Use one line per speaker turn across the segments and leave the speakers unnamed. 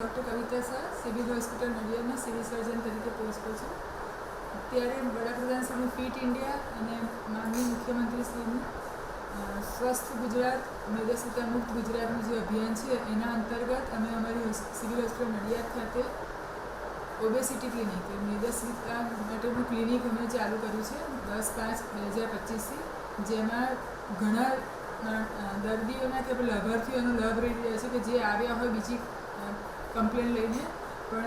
Doctor Kavita sir civil hospital નડિયાદમાં, civil surgeon તરીકે post પર છું. અત્યારે વડાપ્રધાન શ્રીનું ફિટ ઇન્ડિયા અને માનનીય મુખ્યમંત્રી શ્રીનું સ્વસ્થ ગુજરાત મેદસ્વીતા મુક્ત ગુજરાતનું જે અભિયાન છે, એના અંતર્ગત અમે અમારી સિવિલ હોસ્પિટલ નડિયાદ ખાતે ઓબેસિટી ક્લિનિક મેદસ્વીતા માટેનું ક્લિનિક અમે ચાલુ કર્યું છે, દસ પાંચ બે હજાર પચીસથી, જેમાં ઘણા કે આપણે લાભાર્થીઓનો લાભ રહી રહ્યા છે કે જે આવ્યા હોય બીજી કમ્પ્લેન લઈને પણ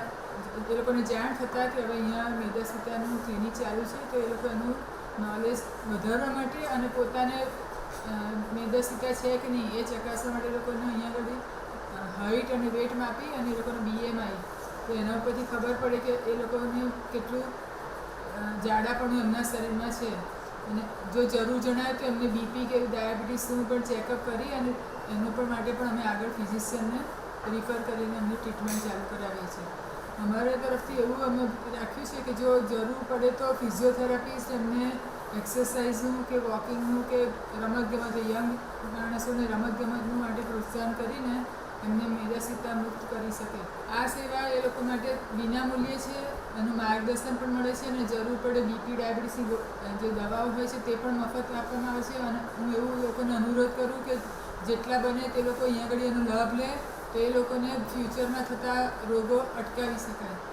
એ લોકોને જાણ થતાં કે હવે અહીંયા મેદસ્વીતાનું ક્લિનિક ચાલુ છે તો એ લોકો એનું નોલેજ વધારવા માટે અને પોતાને અ, મેદસ્વીતા છે કે નહીં એ ચકાસવા માટે લોકોને અહીંયા આગળ હાઇટ અને વેટ માપી અને એ લોકોનું બીએમઆઈ તો એના ઉપરથી ખબર પડે કે એ લોકોને કેટલું જાડાપણું એમના શરીરમાં છે. અને જો જરૂર જણાય તો એમને બીપી કે ડાયાબિટીસનું પણ ચેકઅપ કરી અને એનું પણ માટે પણ અમે આગળ ફિઝિશિયનને રિફર કરીને એમની ટ્રીટમેન્ટ ચાલુ કરાવીએ છીએ અમારા તરફથી એવું અમે રાખ્યું છે કે જો જરૂર પડે તો ફિઝિયોથેરાપિસ્ટ એમને એક્સરસાઇઝનું કે વોકિંગનું કે રમતગમત, યંગ માણસોને રમતગમતનું માટે પ્રોત્સાહન કરીને એમને મેદાસિતા મુક્ત કરી શકે. આ સેવા એ લોકો માટે વિનામૂલ્યે છે એનું માર્ગદર્શન પણ મળે છે અને જરૂર પડે બીપી ડાયાબિટીસની જે દવાઓ હોય છે તે પણ મફત આપવામાં આવે છે અને હું એવું લોકોને અનુરોધ કરું કે જેટલા બને તે લોકો અહીંયા આગળ એનો લાભ લે તો લોકોને ફ્યુચરમાં થતા રોગો અટકાવી શકાય.